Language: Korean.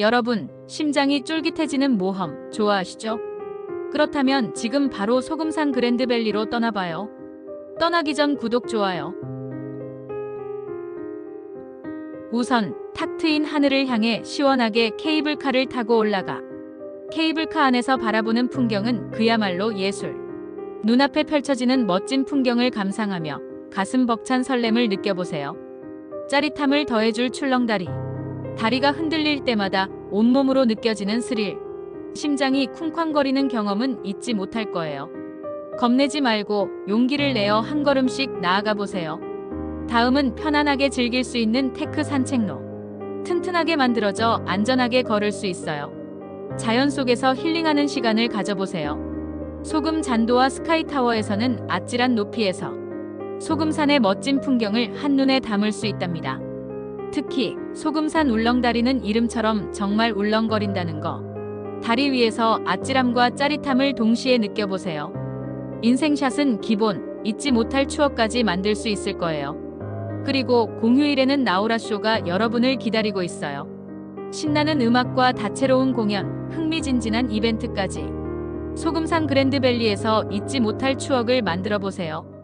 여러분, 심장이 쫄깃해지는 모험 좋아하시죠? 그렇다면 지금 바로 소금산 그랜드밸리로 떠나봐요. 떠나기 전 구독, 좋아요. 우선 탁 트인 하늘을 향해 시원하게 케이블카를 타고 올라가. 케이블카 안에서 바라보는 풍경은 그야말로 예술. 눈앞에 펼쳐지는 멋진 풍경을 감상하며 가슴 벅찬 설렘을 느껴보세요. 짜릿함을 더해줄 출렁다리. 다리가 흔들릴 때마다 온몸으로 느껴지는 스릴. 심장이 쿵쾅거리는 경험은 잊지 못할 거예요. 겁내지 말고 용기를 내어 한 걸음씩 나아가 보세요. 다음은 편안하게 즐길 수 있는 테크 산책로. 튼튼하게 만들어져 안전하게 걸을 수 있어요. 자연 속에서 힐링하는 시간을 가져보세요. 소금 잔도와 스카이타워에서는 아찔한 높이에서 소금산의 멋진 풍경을 한눈에 담을 수 있답니다. 특히 소금산 울렁다리는 이름처럼 정말 울렁거린다는 거. 다리 위에서 아찔함과 짜릿함을 동시에 느껴보세요. 인생샷은 기본, 잊지 못할 추억까지 만들 수 있을 거예요. 그리고 공휴일에는 나우라쇼가 여러분을 기다리고 있어요. 신나는 음악과 다채로운 공연, 흥미진진한 이벤트까지. 소금산 그랜드밸리에서 잊지 못할 추억을 만들어 보세요.